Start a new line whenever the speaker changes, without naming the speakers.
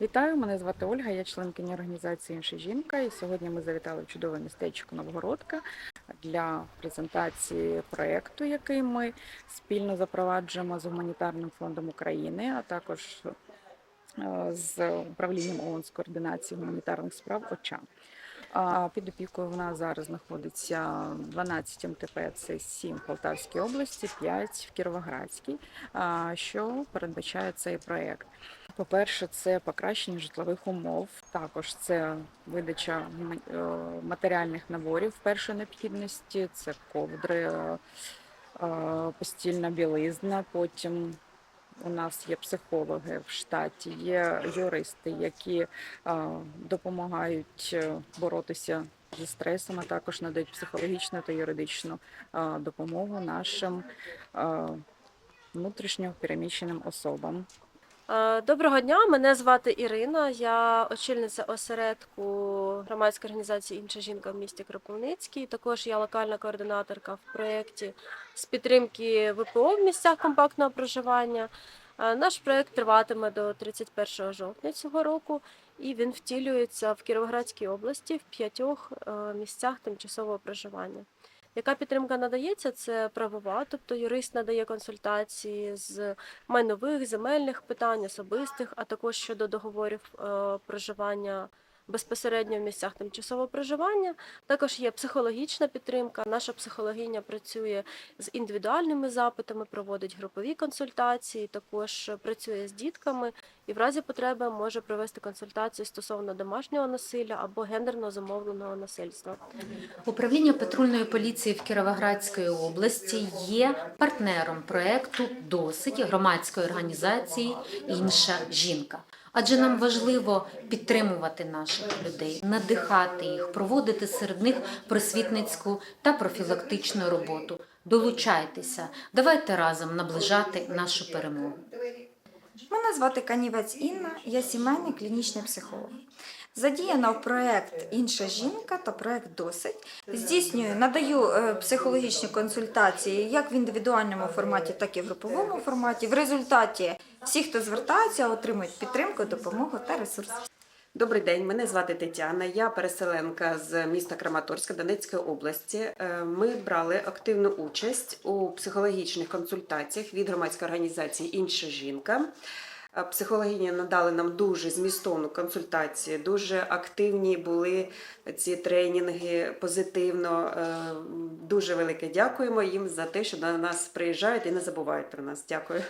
Вітаю, мене звати Ольга, я членкиня організації Інша жінка. І сьогодні ми завітали в чудове містечко Новгородка для презентації проєкту, який ми спільно запроваджуємо з гуманітарним фондом України, а також е, з управлінням ООН з координації гуманітарних справ ОЧА. Під опікою в нас зараз знаходиться 12 МТП, це 7 в Полтавській області, 5 в Кіровоградській, що передбачає цей проєкт. По-перше, це покращення житлових умов. Також це видача е, матеріальних наборів першої необхідності, це ковдри, е, е, постільна білизна. Потім у нас є психологи в штаті, є юристи, які допомагають боротися зі стресом, а також надають психологічну та юридичну допомогу нашим внутрішньо переміщеним особам.
Е, Доброго дня, мене звати Ірина. Я очільниця осередку громадської організації Інша жінка в місті Кропивницький. Також я локальна координаторка в проєкті з підтримки ВПО в місцях компактного проживання. Е, Наш проєкт триватиме до 31 жовтня цього року, і він втілюється в Кіровоградській області в п'ятьох е, місцях тимчасового проживання. Яка підтримка надається? Це правова, тобто юрист надає консультації з майнових, земельних питань, особистих, а також щодо договорів е, проживання безпосередньо в місцях тимчасового проживання. Також є психологічна підтримка. Наша психологиня працює з індивідуальними запитами, проводить групові консультації, також працює з дітками і в разі потреби може провести консультації стосовно домашнього насилля або гендерно замовленого насильства.
Управління патрульної поліції в Кіровоградській області є партнером проекту досить громадської організації Інша жінка. Адже нам важливо підтримувати наших людей, надихати їх, проводити серед них просвітницьку та профілактичну роботу. Долучайтеся, давайте разом наближати нашу перемогу.
Мене звати Канівець Інна, я сімейний клінічний психолог. Задіяна в проект Інша жінка та проект Досить. Здійснюю, надаю е, психологічні консультації як в індивідуальному форматі, так і в груповому форматі. В результаті всі, хто звертається, отримують підтримку, допомогу та ресурси.
Добрий день, мене звати Тетяна. Я переселенка з міста Краматорська Донецької області. Е, Ми брали активну участь у психологічних консультаціях від громадської організації Інша жінка. Е, Психологині надали нам дуже змістовну консультацію, дуже активні були ці тренінги позитивно. Е, Дуже велике дякуємо їм за те, що до нас приїжджають і не забувають про нас. Дякую.